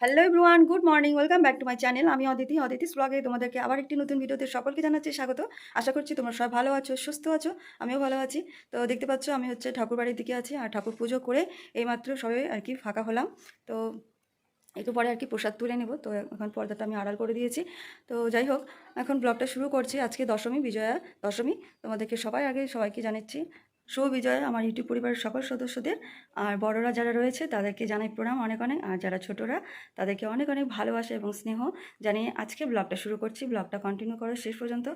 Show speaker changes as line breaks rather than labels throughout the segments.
Hello everyone good morning welcome back to my channel আমি অদিতি অদিতি ব্লগে তোমাদেরকে আবার একটি নতুন ভিডিওতে সকলকে জানাচ্ছি স্বাগত। আশা করছি তোমরা সবাই ভালো আছো, সুস্থ আছো, আমিও ভালো আছি। তো দেখতে পাচ্ছ আমি হচ্ছে ঠাকুর বাড়ির দিকে আছি আর ঠাকুর পুজো করে এইমাত্র সবে আর কি ফাঁকা হলাম। তো একটু পরে আর কি প্রসাদ তুলে নেব। তো এখন পর্দাটা আমি আড়াল করে দিয়েছি। তো যাই হোক, এখন ব্লগটা শুরু করছি। আজকে দশমী, বিজয়া দশমী। তোমাদেরকে সবাই আগে সবাইকে জানাচ্ছি শুভ বিজয়া আমার ইউটিউব পরিবারের সকল সদস্যদের। আর বড়রা যারা রয়েছে, তাদেরকে জানাই প্রণাম অনেক অনেক। আর যারা ছোটরা, তাদেরকে অনেক অনেক ভালোবাসা এবং স্নেহ জানিয়ে আজকে ব্লগটা শুরু করছি। ব্লগটা কন্টিনিউ করো শেষ পর্যন্ত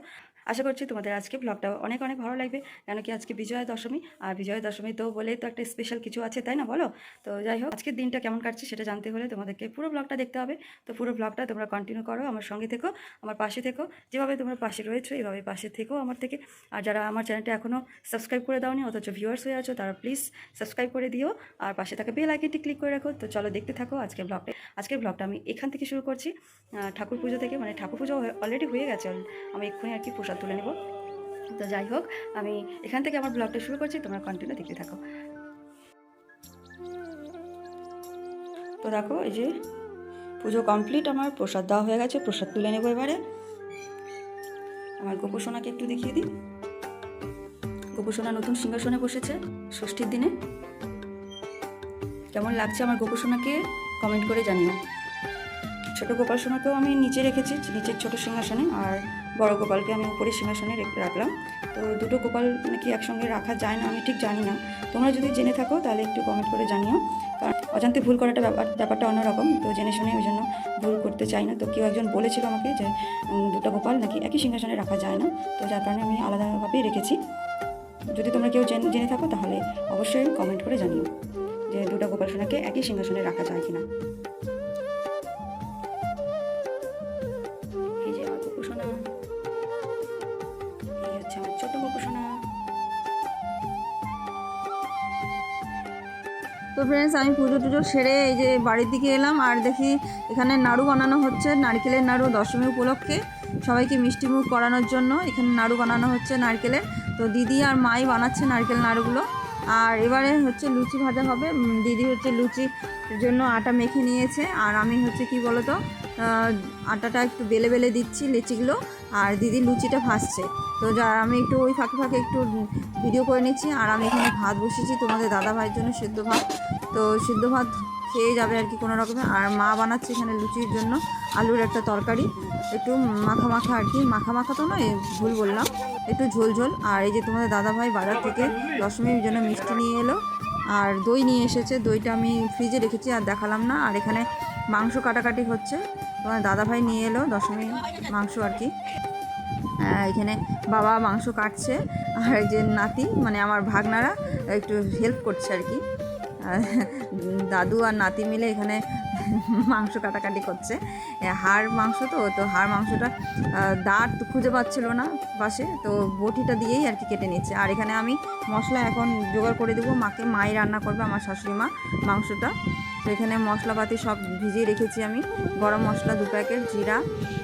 আশা করছি তোমাদের আজকে ব্লগটা অনেক অনেক ভালো লাগবে। কেন কি আজকে বিজয়া দশমী আর বিজয়া দশমী তো বলেই তো একটা স্পেশাল কিছু আছে, তাই না বলো? তো যাই হোক, আজকের দিনটা কেমন কাটছে সেটা জানতে হলে তোমাদেরকে পুরো ব্লগটা দেখতে হবে। তো পুরো ব্লগটা তোমরা কন্টিনিউ করো, আমার সঙ্গে থেকো, আমার পাশে থেকো, যেভাবে তোমরা পাশে রয়েছো এইভাবে পাশে থেকো আমার থেকে। আর যারা আমার চ্যানেলটা এখনও সাবস্ক্রাইব করে দাওনি, অথচ ভিউয়ার্স হয়ে আছো, তারা প্লিজ সাবস্ক্রাইব করে দিও। আর পাশে থাকা বেল আইকনটি ক্লিক করে রাখো। তো চলো দেখতে থাকো আজকে ব্লগটা আজকের ব্লগটা আমি এখান থেকে শুরু করছি ঠাকুর পুজো থেকে। মানে ঠাকুর পুজো অলরেডি হয়ে গেছে, আমি এক্ষুনি আর কি প্রসাদ তুলে নেব। তো যাই হোক, আমি এখান থেকে আমার ব্লগটা শুরু করছি, তোমরা কন্টিনিউ দেখতে থাকো। তো দেখো, এই যে পুজো কমপ্লিট আমার প্রসাদ দেওয়া হয়ে গেছে, প্রসাদ তুলে নেব এবারে। আমার গোপসোনাকে একটু দেখিয়ে দিই। গোপসোনা নতুন সিংহাসনে বসেছে, ষষ্ঠীর দিনে। কেমন লাগছে আমার গোপসোনাকে? কমেন্ট করে জানিও। ছোট গোপাল সোনাকেও আমি নিচে রেখেছি, নিচের ছোট সিংহাসনে, আর বড় গোপালকে আমি উপরে সিংহাসনে রেখে রাখলাম। তো দুটো গোপাল নাকি একসঙ্গে রাখা যায় না, আমি ঠিক জানি না। তোমরা যদি জেনে থাকো, তাহলে একটু কমেন্ট করে জানিও। কারণ অজান্তে ভুল করাটা ব্যাপার, ব্যাপারটা অন্যরকম। তো জেনে শুনে ওই জন্য ভুল করতে চাই না। তো কেউ একজন বলেছিল আমাকে যে দুটো গোপাল নাকি একই সিংহাসনে রাখা যায় না। তো যার কারণে আমি আলাদাভাবেই রেখেছি। যদি তোমরা কেউ জেনে জেনে থাকো, তাহলে অবশ্যই কমেন্ট করে জানিও যে দুটো গোপাল সোনাকে একই সিংহাসনে রাখা যায় কিনা।
তো ফ্রেন্ডস আমি পুজো টুজো সেরে এই যে বাড়ির দিকে এলাম, আর দেখি এখানে নাড়ু বানানো হচ্ছে, নারকেলের নাড়ু দশমী উপলক্ষে। সবাইকে মিষ্টি মুখ করানোর জন্য এখানে নাড়ু বানানো হচ্ছে নারকেলের তো দিদি আর মাই বানাচ্ছে নারকেল নাড়ুগুলো। আর এবারে হচ্ছে লুচি ভাজা হবে। দিদি হচ্ছে লুচির জন্য আটা মেখে নিয়েছে। আর আমি হচ্ছে কি বলতো আটাটা একটু বেলে বেলে দিচ্ছি লিচিগুলো, আর দিদি লুচিটা ভাসছে তো যা, আমি একটু ওই ফাঁকে ফাঁকে একটু ভিডিও করে নিচ্ছি, আর আমি এখানে ভাত বসেছি তোমাদের দাদা ভাইয়ের জন্য সেদ্ধ ভাত। তো সেদ্ধ ভাত খেয়ে যাবে আর কি কোনো রকমে। আর মা বানাচ্ছে এখানে লুচির জন্য আলুর একটা তরকারি। একটু মাখা মাখা আর কি, মাখা মাখা তো নয়, ভুল বললাম। একটু ঝোল ঝোল। আর এই যে তোমাদের দাদা ভাই বাজার থেকে দশমীর জন্য মিষ্টি নিয়ে এলো। আর দই নিয়ে এসেছে, দইটা আমি ফ্রিজে রেখেছি আর দেখালাম না। আর এখানে মাংস কাটাকাটি হচ্ছে। তোমার দাদা ভাই নিয়ে এলো দশমী মাংস আর কি। এখানে বাবা মাংস কাটছে, আর যে নাতি মানে আমার ভাগনারা, একটু হেল্প করছে আর কি। দাদু আর নাতি মিলে এখানে মাংস কাটাকাটি করছে। হাড় মাংস তো তো হাড় মাংসটা দাঁত খুঁজে পাচ্ছিল না পাশে, তো বটিটা দিয়েই আর কি কেটে নিচ্ছে। আর এখানে আমি মশলা এখন জোগাড় করে দেবো, মাকে মাই রান্না করবে আমার শাশুড়ি মা মাংসটা। তো এখানে মশলাপাতি সব ভিজিয়ে রেখেছি আমি। গরম মশলা দু প্যাকেট, জিরা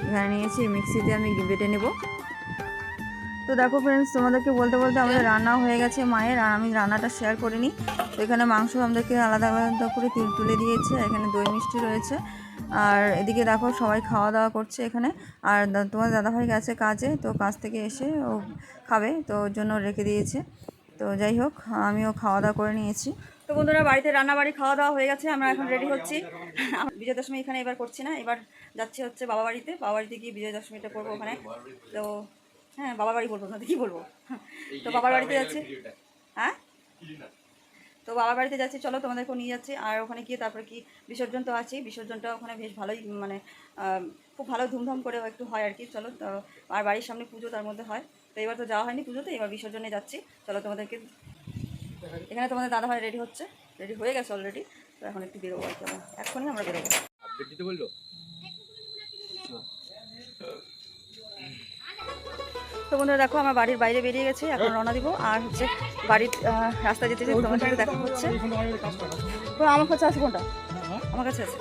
এখানে নিয়েছি মিক্সিতে আমি বেটে নেব। তো দেখো ফ্রেন্ডস তোমাদেরকে বলতে বলতে আমাদের রান্নাও হয়ে গেছে মায়ের, আর আমি রান্নাটা শেয়ার করে নিই তো এখানে মাংস আমাদেরকে আলাদা আলাদা করে তুল তুলে দিয়েছে, এখানে দই মিষ্টি রয়েছে। আর এদিকে দেখো সবাই খাওয়া দাওয়া করছে এখানে। আর তোমার দাদাভাই গেছে কাজে, তো কাজ থেকে এসে ও খাবে, তো ওর জন্য রেখে দিয়েছে। তো যাই হোক, আমিও খাওয়া দাওয়া করে নিয়েছি।
তো বন্ধুরা, বাড়িতে রান্না বাড়ি খাওয়া দাওয়া হয়ে গেছে, আমরা এখন রেডি হচ্ছি। বিজয় দশমী এখানে এবার করছি না, এবার যাচ্ছি হচ্ছে বাবা বাড়িতে। বাবা বাড়িতে গিয়ে বিজয় দশমীটা করব ওখানে। তো হ্যাঁ বাবা বাড়ি বলব না কি বলব? তো বাবার বাড়িতে যাচ্ছি। হ্যাঁ? তো বাবার বাড়িতে যাচ্ছি, চলো তোমাদেরকেও নিয়ে যাচ্ছি। আর ওখানে গিয়ে তারপরে কি, বিসর্জন তো আছেই। বিসর্জনটা ওখানে বেশ ভালোই মানে খুব ভালো ধুমধাম করে একটু হয় আর কি, চলো। তো, আর বাড়ির সামনে পুজো তার মধ্যে হয়। তো এবার তো যাওয়া হয়নি পুজোতে, এবার বিসর্জনে যাচ্ছি। চলো তোমাদেরকে এখানে তোমাদের দাদা ভাই রেডি হচ্ছে। রেডি হয়ে গেছে অলরেডি তো এখন একটু বেরোবো আর কি আমরা। এক্ষুনি আমরা বেরোবো।
বলল?
তো বন্ধুরা দেখো আমার বাড়ির বাইরে বেরিয়ে গেছে। এখন রওনা দিব। আর হচ্ছে বাড়ির রাস্তা যেতে যেতে তোমার সাথে দেখা হচ্ছে। তো আমার কাছে আছে কোনটা? আমার কাছে আছে।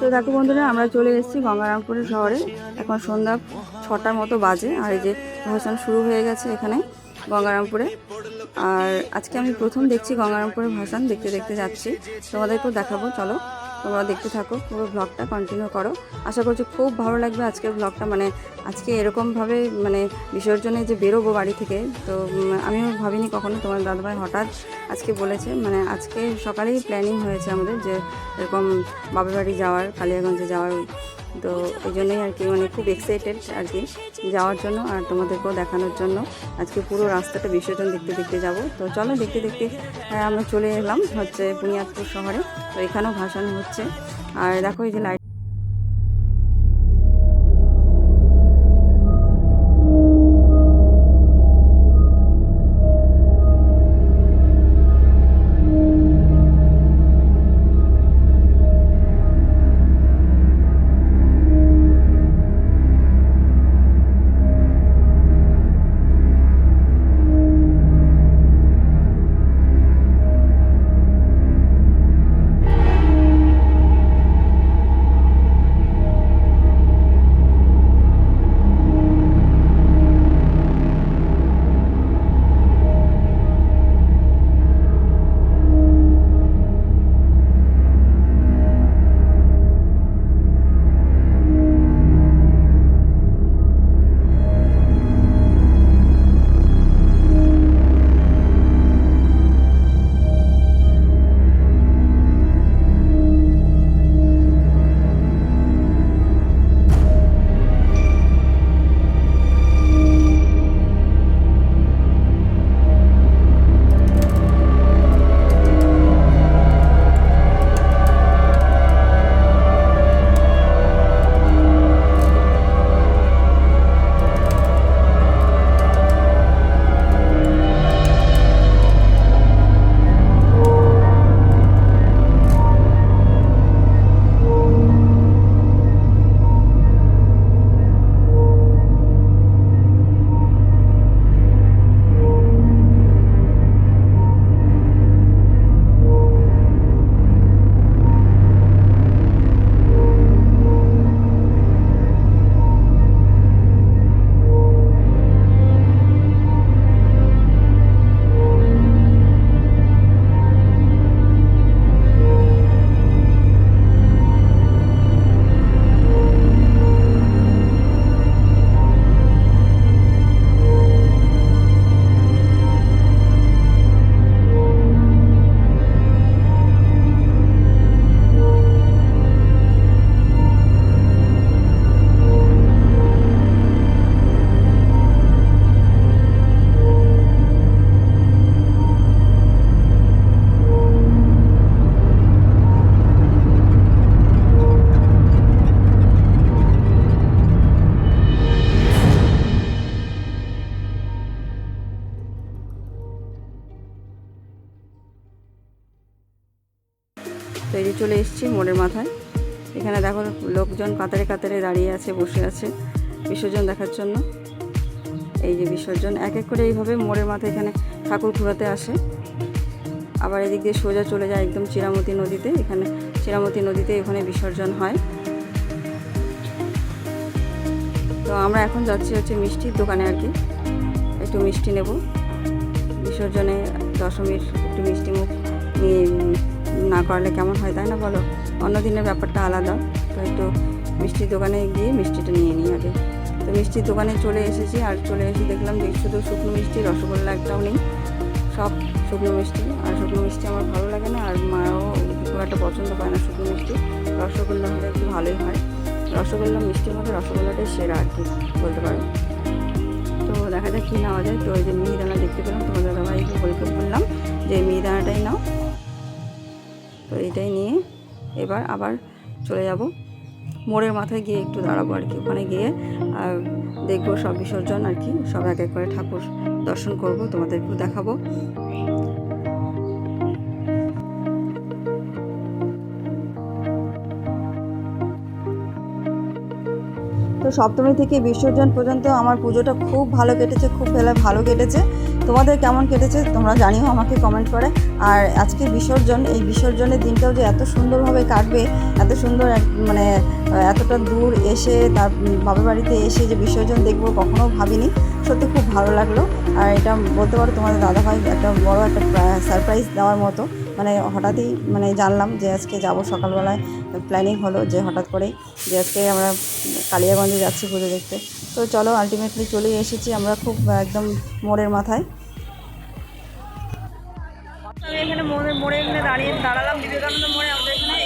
তো দেখো বন্ধুরা আমরা চলে এসেছি গঙ্গারামপুরের শহরে। এখন সন্ধ্যা ছটার মতো বাজে। আর এই যে ভাসান শুরু হয়ে গেছে এখানে গঙ্গারামপুরে। আর আজকে আমি প্রথম দেখছি গঙ্গারামপুরের ভাসান, দেখতে দেখতে যাচ্ছি। তোমাদেরকেও দেখাবো, চলো, তোমরা দেখতে থাকো, পুরো ব্লগটা কন্টিনিউ করো। আশা করছি খুব ভালো লাগবে আজকের ব্লগটা মানে আজকে এরকমভাবে মানে বিসর্জনে যে বেরোবো বাড়ি থেকে, তো আমিও ভাবিনি কখনো, তোমার দাদাভাই হঠাৎ আজকে বলেছে মানে আজকে সকালেই প্ল্যানিং হয়েছে আমাদের যে এরকম বাবার বাড়ি যাওয়ার, কালিয়াগঞ্জে যাওয়ার তো ওই জন্যই আর কি মানে খুব এক্সাইটেড আর কি যাওয়ার জন্য আর তোমাদেরকেও দেখানোর জন্য। আজকে পুরো রাস্তাটা বিসর্জন দেখতে দেখতে যাব। তো চলো দেখতে দেখতে আমরা চলে এলাম হচ্ছে বুনিয়াদপুর শহরে। তো এখানেও ভাসান হচ্ছে। আর দেখো এই যে লাইট চলে এসেছি মোড়ের মাথায়। এখানে দেখো লোকজন কাতারে কাতারে দাঁড়িয়ে আছে, বসে আছে বিসর্জন দেখার জন্য। এই যে বিসর্জন, এক এক করে এইভাবে মোড়ের মাথায় এখানে ঠাকুর ঘুরাতে আসে। আবার এদিক দিয়ে সোজা চলে যায় একদম চিরামতি নদীতে। এখানে চিরামতি নদীতে এখানে বিসর্জন হয়। তো আমরা এখন যাচ্ছি হচ্ছে মিষ্টির দোকানে আর কি। একটু মিষ্টি নেব। বিসর্জনে দশমীর একটু মিষ্টি মুখ নিয়ে না করলে কেমন হয় তাই না বলো? অন্য দিনের ব্যাপারটা আলাদা। তো একটু মিষ্টির দোকানে গিয়ে মিষ্টিটা নিয়ে নিই আগে। তো মিষ্টির দোকানে চলে এসেছি আর চলে এসে দেখলাম যে শুধু শুকনো মিষ্টি, রসগোল্লা একটাও নেই। সব শুকনো মিষ্টি। আর শুকনো মিষ্টি আমার ভালো লাগে না। আর মাও খুব একটা পছন্দ করে না শুকনো মিষ্টি। রসগোল্লা হলে একটু ভালোই হয়। রসগোল্লা মিষ্টির মধ্যে রসগোল্লাটাই সেরা আর কি বলতে পারো। তো দেখা যাক কী নেওয়া যায়। তো ওই যে মিহিদানা দেখতে পেলাম। তোমার দাদাভাইকে বলতে বললাম যে মিহিদানাটাই নাও। তো এইটাই নিয়ে এবার আবার চলে যাব। মোড়ের মাথায় গিয়ে একটু দাঁড়াবো আর কি। ওখানে গিয়ে আর দেখব সব বিসর্জন আর কি। সব এক এক করে ঠাকুর দর্শন করব, তোমাদেরকেও দেখাবো। তো সপ্তমী থেকে বিসর্জন পর্যন্ত আমার পুজোটা খুব ভালো কেটেছে, খুব ভালো কেটেছে। তোমাদের কেমন কেটেছে তোমরা জানিও আমাকে কমেন্ট করে। আর আজকে বিসর্জন, এই বিসর্জনের দিনটাও যে এত সুন্দরভাবে কাটবে, এত সুন্দর মানে এতটা দূর এসে তার বাবার বাড়িতে এসে যে বিসর্জন দেখব কখনো ভাবিনি।
সত্যি খুব ভালো লাগল। আর এটা বলতে পারো তোমাদের দাদাভাই একটা বড় একটা সারপ্রাইজ দেওয়ার মতো। মানে হঠাৎই মানে জানলাম যে আজকে যাব সকালবেলায়। প্ল্যানিং হলো যে হঠাৎ করেই যে আজকে আমরা কালিয়াগঞ্জে যাচ্ছি পুজো দেখতে। তো চলো আলটিমেটলি চলেই এসেছি আমরা খুব একদম মোড়ের মাথায়। এখানে মোড়ে মোড়ে এখানে দাঁড়িয়ে দাঁড়ালাম বিবেকানন্দ মোড়ে, আমাদের এখানে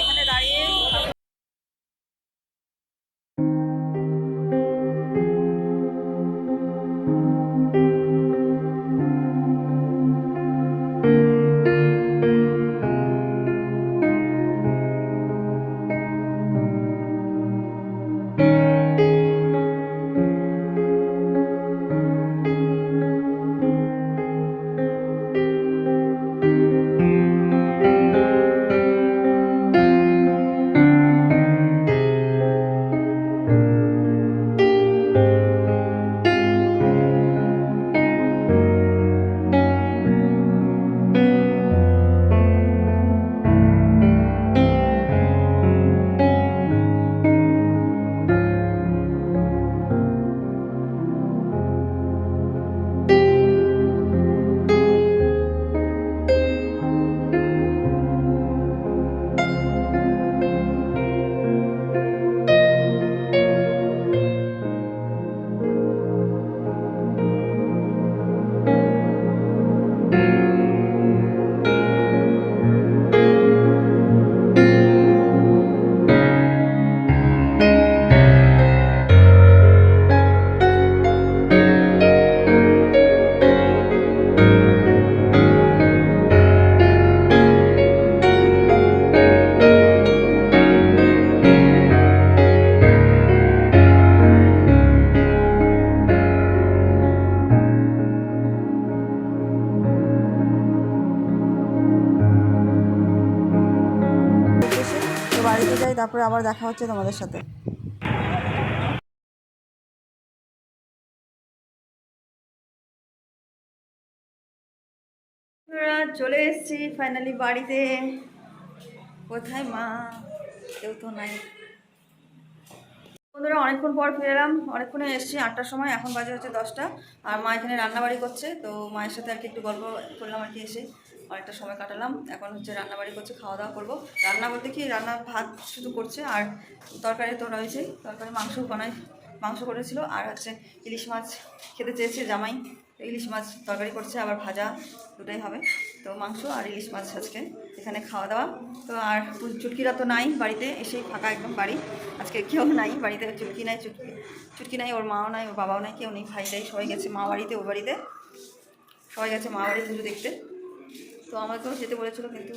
আবার দেখা হচ্ছে তোমাদের সাথে।
চলে এসেছি ফাইনালি বাড়িতে। কোথায় মা? কেউ তো নাই। বন্ধুরা, অনেকক্ষণ পর ফিরে এলাম। অনেকক্ষণে এসেছি আটটার সময়, এখন বাজে হচ্ছে দশটা। আর মা এখানে রান্নাবাড়ি করছে, তো মায়ের সাথে আর কি একটু গল্প করলাম আর কি এসে। অনেকটা সময় কাটালাম। এখন হচ্ছে রান্নাবাড়ি করছে খাওয়া দাওয়া করব। রান্না বলতে কি, রান্না ভাত শুধু করছে, আর তরকারি তো রয়েছেই তরকারি মাংস বানায় মাংস করেছিল, আর হচ্ছে ইলিশ মাছ খেতে চেয়েছে জামাই। ইলিশ মাছ তরকারি করছে, আবার ভাজা দুটাই হবে। তো মাংস আর ইলিশ মাছ আজকে। এখানে খাওয়া দাওয়া তো আর চুটকিরা তো নাই বাড়িতে, এসেই ফাঁকা একদম বাড়ি। আজকে কেউ নাই বাড়িতে, চুটকি নাই, চুটকি চুটকি নাই, ওর মাও নাই, ওর বাবাও নাই, কেউ নেই, ভাইটাই সবাই গেছে, মা বাড়িতে ওর বাড়িতে। সবাই গেছে মা বাড়ি পুজো দেখতে। তো আমাকেও যেতে বলেছিল কিন্তু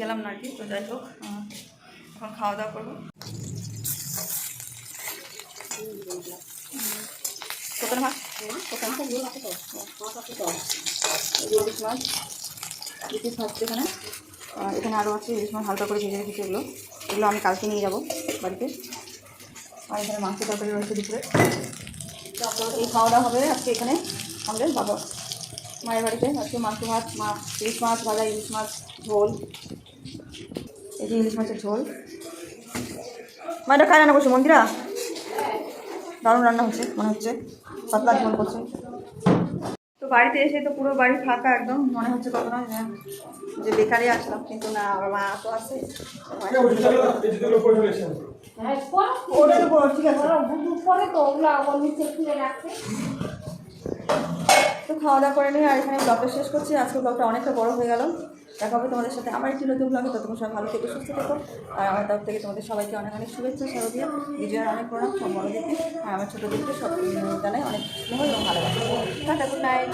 গেলাম না আর কি। তো যাই হোক এখন খাওয়া দাওয়া করব। মাছ এখানে এখানে আরও আছে ইলিশ মাছ হালকা করে ভেজে রেখেছি এগুলো। এগুলো আমি কালকে নিয়ে যাব বাড়িতে। আর এখানে মাংস তরকারি রয়েছে দুপুরে। এই খাওয়া দাওয়া হবে আজকে এখানে আমাদের বাবা। মায়ের বাড়িতে আজকে মাংস ভাত মা ইলিশ মাছ ভাজা ইলিশ মাছ ঝোল। এই যে ইলিশ মাছের ঝোল। মা এটা কায় রান্না করছে মন্দিরা? দারুণ রান্না হচ্ছে মনে হচ্ছে। পাতলা ঝোল করছে। তো বাড়িতে এসে তো পুরো বাড়ি ফাঁকা একদম মনে হচ্ছে কখনো যে- যে বেকারে আসলাম কিন্তু না আমার মা তো আছে। উপর ঠিক আছে। খাওয়া দাওয়া করে নিয়ে, আর এখানে ব্লগটা শেষ করছি। আজকে ব্লগটা অনেকটা বড় হয়ে গেল। দেখা হবে তোমাদের সাথে আমার একটি নতুন ব্লগে ততক্ষণ সবাই ভালো থেকে, সুস্থ থেকো। আর আমার তরফ থেকে তোমাদের সবাইকে অনেক অনেক শুভেচ্ছা সার দিয়ে নিজের অনেক প্রণাম সব বড়দেরকে আর আমার ছোটোদেরকে সব জানাই অনেক স্নেহ এবং ভালোবাসা। Good night